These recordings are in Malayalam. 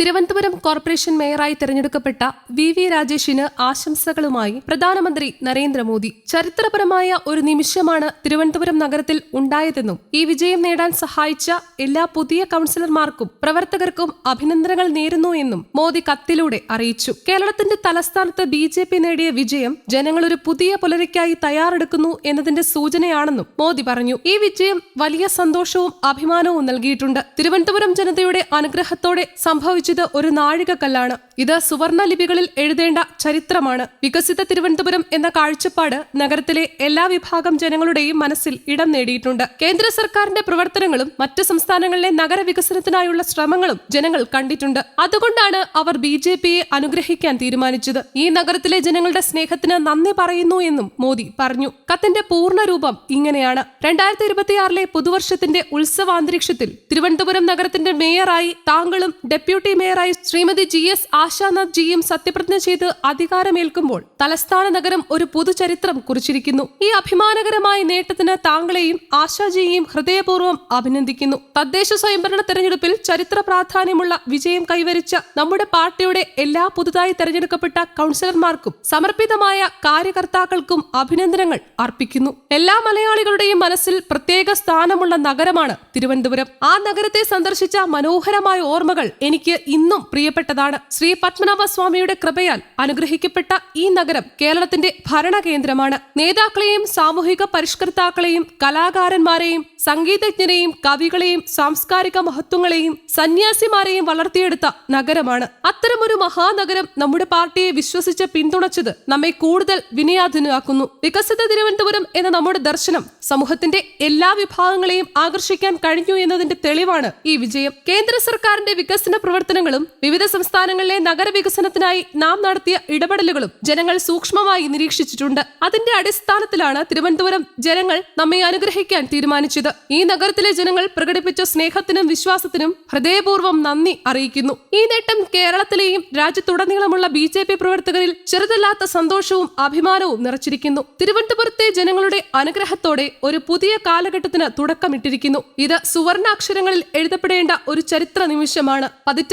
തിരുവനന്തപുരം കോർപ്പറേഷൻ മേയറായി തെരഞ്ഞെടുക്കപ്പെട്ട വി വി രാജേഷിന് ആശംസകളുമായി പ്രധാനമന്ത്രി നരേന്ദ്രമോദി. ചരിത്രപരമായ ഒരു നിമിഷമാണ് തിരുവനന്തപുരം നഗരത്തിൽ ഉണ്ടായതെന്നും ഈ വിജയം നേടാൻ സഹായിച്ച എല്ലാ പുതിയ കൌൺസിലർമാർക്കും പ്രവർത്തകർക്കും അഭിനന്ദനങ്ങൾ നേരുന്നു എന്നും മോദി കത്തിലൂടെ അറിയിച്ചു. കേരളത്തിന്റെ തലസ്ഥാനത്ത് ബി ജെ പി നേടിയ വിജയം ജനങ്ങൾ ഒരു പുതിയ പുലരിക്കായി തയ്യാറെടുക്കുന്നു എന്നതിന്റെ സൂചനയാണെന്നും മോദി പറഞ്ഞു. ഈ വിജയം വലിയ സന്തോഷവും അഭിമാനവും നൽകിയിട്ടുണ്ട്. തിരുവനന്തപുരം ജനതയുടെ അനുഗ്രഹത്തോടെ സംഭവിച്ചത് ഒരു നാഴികക്കല്ലാണ്. ഇത് സുവർണ ലിപികളിൽ എഴുതേണ്ട ചരിത്രമാണ്. വികസിത തിരുവനന്തപുരം എന്ന കാഴ്ചപ്പാട് നഗരത്തിലെ എല്ലാ വിഭാഗം ജനങ്ങളുടെയും മനസ്സിൽ ഇടം നേടിയിട്ടുണ്ട്. കേന്ദ്ര സർക്കാരിന്റെ പ്രവർത്തനങ്ങളും മറ്റ് സംസ്ഥാനങ്ങളിലെ നഗരവികസനത്തിനായുള്ള ശ്രമങ്ങളും ജനങ്ങൾ കണ്ടിട്ടുണ്ട്. അതുകൊണ്ടാണ് അവർ ബി ജെ പിയെ അനുഗ്രഹിക്കാൻ തീരുമാനിച്ചത്. ഈ നഗരത്തിലെ ജനങ്ങളുടെ സ്നേഹത്തിന് നന്ദി പറയുന്നു എന്നും മോദി പറഞ്ഞു. കത്തിന്റെ പൂർണ രൂപം ഇങ്ങനെയാണ്. രണ്ടായിരത്തി ഇരുപത്തിയാറിലെ പുതുവർഷത്തിന്റെ ഉത്സവാന്തരീക്ഷത്തിൽ തിരുവനന്തപുരം നഗരത്തിന്റെ മേയറായി താങ്കളും ഡെപ്യൂട്ടി മേയറായി ശ്രീമതി ജി എസ് ആശാനാഥ് ജിയും സത്യപ്രതിജ്ഞ ചെയ്ത് അധികാരമേൽക്കുമ്പോൾ തലസ്ഥാന നഗരം ഒരു പുതുചരിത്രം കുറിച്ചിരിക്കുന്നു. ഈ അഭിമാനകരമായ നേട്ടത്തിന് താങ്കളെയും ആശാജിയെയും ഹൃദയപൂർവം അഭിനന്ദിക്കുന്നു. തദ്ദേശ സ്വയംഭരണ തെരഞ്ഞെടുപ്പിൽ ചരിത്ര പ്രാധാന്യമുള്ള വിജയം കൈവരിച്ച നമ്മുടെ പാർട്ടിയുടെ എല്ലാ പുതുതായി തെരഞ്ഞെടുക്കപ്പെട്ട കൗൺസിലർമാർക്കും സമർപ്പിതമായ കാര്യകർത്താക്കൾക്കും അഭിനന്ദനങ്ങൾ അർപ്പിക്കുന്നു. എല്ലാ മലയാളികളുടെയും മനസ്സിൽ പ്രത്യേക സ്ഥാനമുള്ള നഗരമാണ് തിരുവനന്തപുരം. ആ നഗരത്തെ സന്ദർശിച്ച മനോഹരമായ ഓർമ്മകൾ എനിക്ക് ഇന്നും പ്രിയപ്പെട്ടതാണ് ശ്രീ പത്മനാഭ സ്വാമിയുടെ കൃപയാൽ അനുഗ്രഹിക്കപ്പെട്ട ഈ നഗരം കേരളത്തിന്റെ ഭരണകേന്ദ്രമാണ്. നേതാക്കളെയും സാമൂഹിക പരിഷ്കർത്താക്കളെയും കലാകാരന്മാരെയും സംഗീതജ്ഞരെയും കവികളെയും സാംസ്കാരിക മഹത്വങ്ങളെയും സന്യാസിമാരെയും വളർത്തിയെടുത്ത നഗരമാണ്. അത്തരമൊരു മഹാനഗരം നമ്മുടെ പാർട്ടിയെ വിശ്വസിച്ച് പിന്തുണച്ചത് നമ്മെ കൂടുതൽ വിനയാധീനമാക്കുന്നു വികസിത തിരുവനന്തപുരം എന്ന നമ്മുടെ ദർശനം സമൂഹത്തിന്റെ എല്ലാ വിഭാഗങ്ങളെയും ആകർഷിക്കാൻ കഴിഞ്ഞു എന്നതിന്റെ തെളിവാണ് ഈ വിജയം. കേന്ദ്ര സർക്കാരിന്റെ വികസന പ്രവർത്തനങ്ങളും വിവിധ സംസ്ഥാനങ്ങളിലെ നഗരവികസനത്തിനായി നാം നടത്തിയ ഇടപെടലുകളും ജനങ്ങൾ സൂക്ഷ്മമായി നിരീക്ഷിച്ചിട്ടുണ്ട്. അതിന്റെ അടിസ്ഥാനത്തിലാണ് തിരുവനന്തപുരം ജനങ്ങൾ നമ്മെ അനുഗ്രഹിക്കാൻ തീരുമാനിച്ചത്. ഈ നഗരത്തിലെ ജനങ്ങൾ പ്രകടിപ്പിച്ച സ്നേഹത്തിനും വിശ്വാസത്തിനും ഹൃദയപൂർവം നന്ദി അറിയിക്കുന്നു. ഈ നേട്ടം കേരളത്തിലെയും രാജ്യത്തുടനീളമുള്ള ബി ജെ പി പ്രവർത്തകരിൽ ചെറുതല്ലാത്ത സന്തോഷവും അഭിമാനവും നിറച്ചിരിക്കുന്നു. തിരുവനന്തപുരത്തെ ജനങ്ങളുടെ അനുഗ്രഹത്തോടെ ഒരു പുതിയ കാലഘട്ടത്തിന് തുടക്കമിട്ടിരിക്കുന്നു. ഇത് സുവർണാക്ഷരങ്ങളിൽ എഴുതപ്പെടേണ്ട ഒരു ചരിത്ര നിമിഷമാണ്.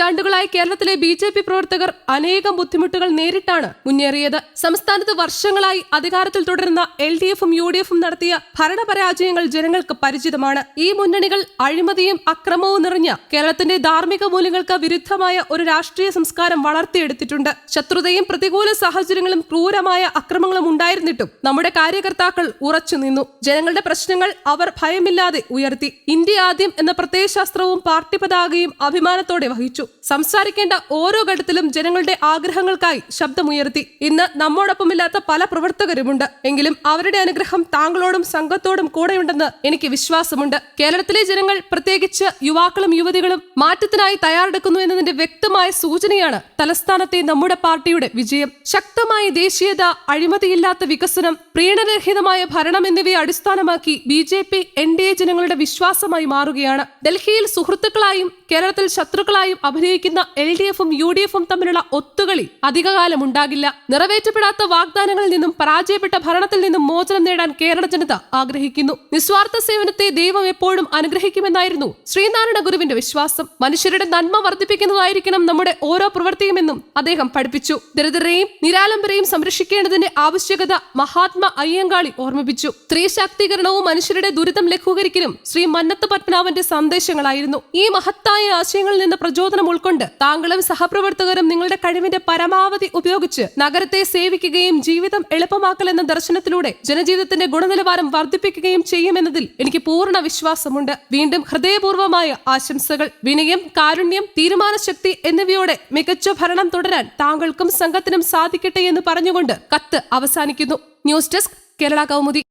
പതിറ്റാണ്ടുകളായി കേരളത്തിലെ ബി ജെ പി പ്രവർത്തകർ അനേകം ബുദ്ധിമുട്ടുകൾ നേരിട്ടാണ് മുന്നേറിയത്. സംസ്ഥാനത്ത് വർഷങ്ങളായി അധികാരത്തിൽ തുടരുന്ന എൽ ഡി എഫും യു ഡി എഫും നടത്തിയ ഭരണപരാജയങ്ങൾ ജനങ്ങൾക്ക് പരിചിതമാണ്. ഈ മുന്നണികൾ അഴിമതിയും അക്രമവും നിറഞ്ഞ കേരളത്തിന്റെ ധാർമ്മിക മൂല്യങ്ങൾക്ക് വിരുദ്ധമായ ഒരു രാഷ്ട്രീയ സംസ്കാരം വളർത്തിയെടുത്തിട്ടുണ്ട്. ശത്രുതയും പ്രതികൂല സാഹചര്യങ്ങളും ക്രൂരമായ അക്രമങ്ങളും ഉണ്ടായിരുന്നിട്ടും നമ്മുടെ കാര്യകർത്താക്കൾ ഉറച്ചു നിന്നു. ജനങ്ങളുടെ പ്രശ്നങ്ങൾ അവർ ഭയമില്ലാതെ ഉയർത്തി. ഇന്ത്യ ആദ്യം എന്ന പ്രത്യയശാസ്ത്രവും പാർട്ടി പതാകയും അഭിമാനത്തോടെ വഹിച്ചു. സംസാരിക്കേണ്ട ഓരോ ഘട്ടത്തിലും ജനങ്ങളുടെ ആഗ്രഹങ്ങൾക്കായി ശബ്ദമുയർത്തി. ഇന്ന് നമ്മോടൊപ്പമില്ലാത്ത പല പ്രവർത്തകരുമുണ്ട്. എങ്കിലും അവരുടെ അനുഗ്രഹം താങ്കളോടും സംഘത്തോടും കൂടെയുണ്ടെന്ന് എനിക്ക് വിശ്വാസമുണ്ട്. കേരളത്തിലെ ജനങ്ങൾ പ്രത്യേകിച്ച് യുവാക്കളും യുവതികളും മാറ്റത്തിനായി തയ്യാറെടുക്കുന്നു എന്നതിന്റെ വ്യക്തമായ സൂചനയാണ് തലസ്ഥാനത്തെ നമ്മുടെ പാർട്ടിയുടെ വിജയം. ശക്തമായ ദേശീയത അഴിമതിയില്ലാത്ത വികസനം പ്രീണരഹിതമായ ഭരണം എന്നിവയെ അടിസ്ഥാനമാക്കി B J P N D A ജനങ്ങളുടെ വിശ്വാസമായി മാറുകയാണ്. ഡൽഹിയിൽ സുഹൃത്തുക്കളായും കേരളത്തിൽ ശത്രുക്കളായും അഭിനയിക്കുന്ന എൽ ഡി എഫും യു ഡി എഫും തമ്മിലുള്ള ഒത്തുകളി അധികകാലം ഉണ്ടാകില്ല നിറവേറ്റപ്പെടാത്ത വാഗ്ദാനങ്ങളിൽ നിന്നും പരാജയപ്പെട്ട ഭരണത്തിൽ നിന്നും മോചനം നേടാൻ കേരള ജനത ആഗ്രഹിക്കുന്നു. നിസ്വാർത്ഥ സേവനത്തെ ദൈവം എപ്പോഴും അനുഗ്രഹിക്കുമെന്നായിരുന്നു ശ്രീനാരായണ ഗുരുവിന്റെ വിശ്വാസം. മനുഷ്യരുടെ നന്മ വർദ്ധിപ്പിക്കുന്നതായിരിക്കണം നമ്മുടെ ഓരോ പ്രവൃത്തിയുമെന്നും അദ്ദേഹം പഠിപ്പിച്ചു. ദരിദ്രരെയും നിരാലംബരെയും സംരക്ഷിക്കേണ്ടതിന്റെ ആവശ്യകത മഹാത്മാ അയ്യങ്കാളി ഓർമ്മിപ്പിച്ചു. സ്ത്രീ ശാക്തീകരണവും മനുഷ്യരുടെ ദുരിതം ലഘൂകരിക്കലും ശ്രീ മന്നത്ത് പത്മനാഭന്റെ സന്ദേശങ്ങളായിരുന്നു. ഈ മഹത്തായ ആശയങ്ങളിൽ നിന്ന് പ്രചോദനം ഉൾക്കൊണ്ട് താങ്കളും സഹപ്രവർത്തകരും നിങ്ങളുടെ കഴിവിന്റെ പരമാവധി ഉപയോഗിച്ച് നഗരത്തെ സേവിക്കുകയും ജീവിതം എളുപ്പമാക്കൽ എന്ന ദർശനത്തിലൂടെ ജനജീവിതത്തിന്റെ ഗുണനിലവാരം വർദ്ധിപ്പിക്കുകയും ചെയ്യുമെന്നതിൽ എനിക്ക് പൂർണ വിശ്വാസമുണ്ട്. വീണ്ടും ഹൃദയപൂർവമായ ആശംസകൾ. വിനയം കാരുണ്യം തീരുമാനശക്തി എന്നിവയോടെ മികച്ച ഭരണം തുടരാൻ താങ്കൾക്കും സംഘത്തിനും സാധിക്കട്ടെ എന്ന് പറഞ്ഞുകൊണ്ട് കത്ത് അവസാനിക്കുന്നു. News desk Kerala Kaumudi.